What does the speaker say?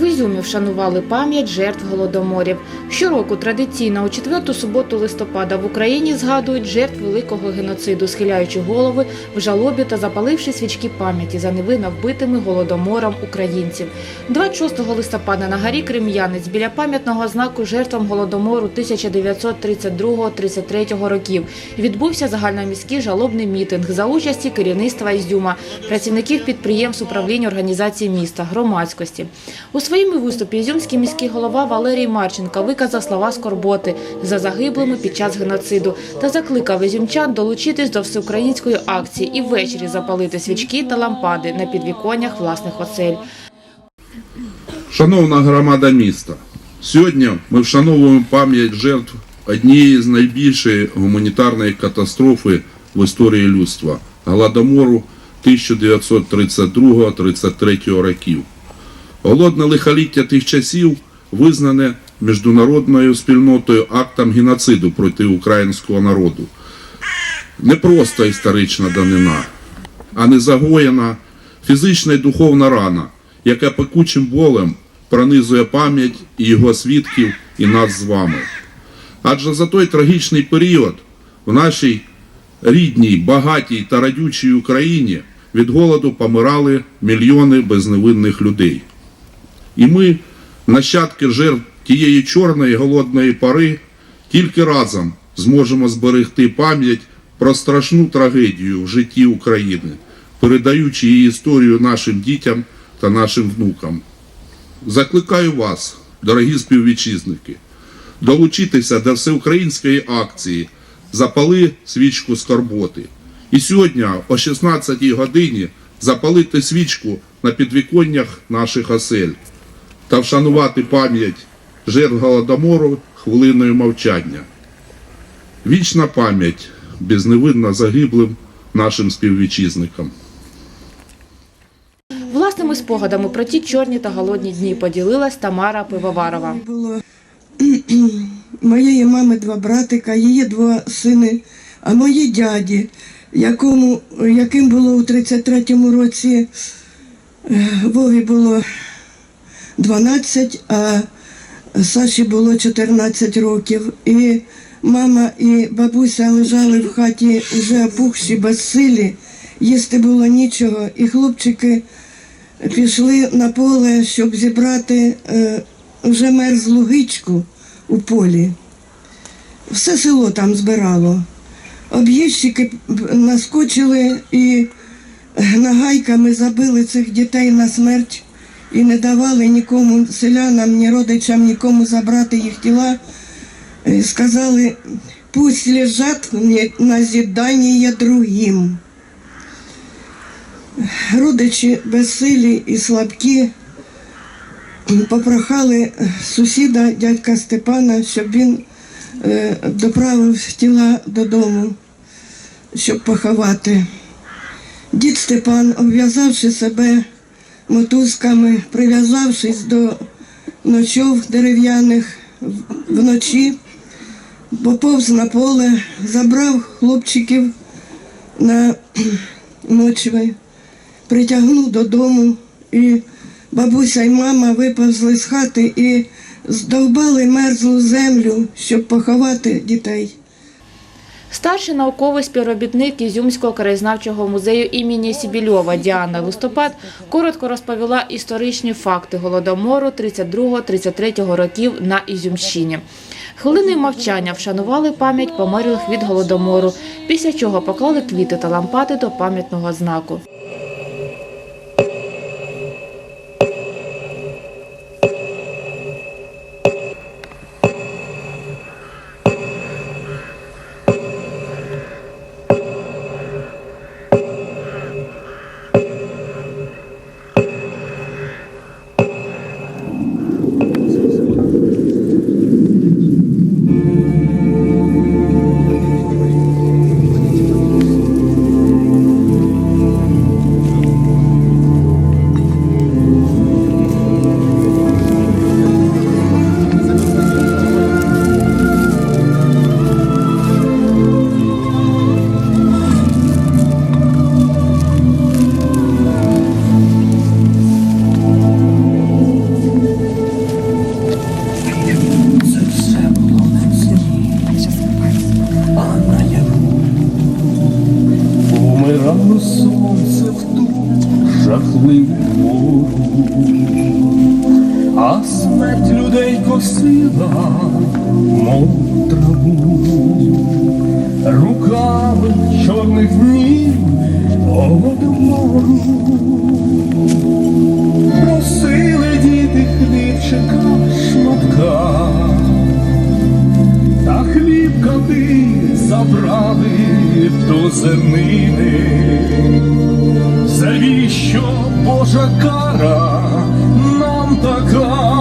В Ізюмі вшанували пам'ять жертв голодоморів. Щороку традиційно у четверту суботу листопада в Україні згадують жертв великого геноциду, схиляючи голови в жалобі та запаливши свічки пам'яті за невинно вбитими голодомором українців. 26 листопада на горі Крем'янець біля пам'ятного знаку жертвам голодомору 1932-33 років відбувся загальноміський жалобний мітинг за участі керівництва Ізюма, працівників підприємств управління організації міста, громадськості. У своєму виступі ізюмський міський голова Валерій Марченко виказав слова скорботи за загиблими під час геноциду та закликав ізюмчан долучитись до всеукраїнської акції і ввечері запалити свічки та лампади на підвіконнях власних осель. Шановна громада міста, сьогодні ми вшановуємо пам'ять жертв однієї з найбільшої гуманітарної катастрофи в історії людства Голодомору 1932-33 років. Голодне лихоліття тих часів визнане міжнародною спільнотою актом геноциду проти українського народу. Не просто історична данина, а незагоєна фізична і духовна рана, яка пекучим болем пронизує пам'ять і його свідків і нас з вами. Адже за той трагічний період в нашій рідній, багатій та радючій Україні від голоду помирали мільйони безневинних людей. І ми, нащадки жертв тієї чорної голодної пори, тільки разом зможемо зберегти пам'ять про страшну трагедію в житті України, передаючи її історію нашим дітям та нашим внукам. Закликаю вас, дорогі співвітчизники, долучитися до всеукраїнської акції Запали свічку скорботи. І сьогодні о 16-й годині запалити свічку на підвіконнях наших осель та вшанувати пам'ять жертв голодомору хвилиною мовчання. Вічна пам'ять безневинно загиблим нашим співвітчизникам. Власними спогадами про ті чорні та голодні дні поділилась Тамара Пивоварова. Було моєї мами два братика, її два сини, а мої дяді, якому, яким було у 33-му році е, Вові було 12, а Саші було 14 років. І мама і бабуся лежали в хаті вже опухші, безсилі, їсти було нічого, і хлопчики пішли на поле, щоб зібрати е, вже мерзлу гичку у полі. Все село там збирало. Об'їжджики наскочили і нагайками забили цих дітей на смерть і не давали нікому селянам, ні родичам, нікому забрати їх тіла. І сказали, пусть лежать на зідання другим. Родичі безсилі і слабкі попрохали сусіда дядька Степана, щоб він е, доправив тіла додому, щоб поховати. Дід Степан, обв'язавши себе мотузками, прив'язавшись до ночов дерев'яних вночі, поповз на поле, забрав хлопчиків на ночви, притягнув додому і бабуся і мама виповзли з хати і здовбали мерзлу землю, щоб поховати дітей. Старший науковий співробітник Ізюмського краєзнавчого музею імені Сібільова Діана Листопад коротко розповіла історичні факти голодомору 32-33 років на Ізюмщині. Хвилиною мовчання вшанували пам'ять померлих від голодомору, після чого поклали квіти та лампади до пам'ятного знаку. жахливу мору, а смерть людей косила, мов траву, руками чорних днів голодомору. Просили діти хлібчика шматка, та хліб ти забрали до зернини. Завіщо Божа кара нам така,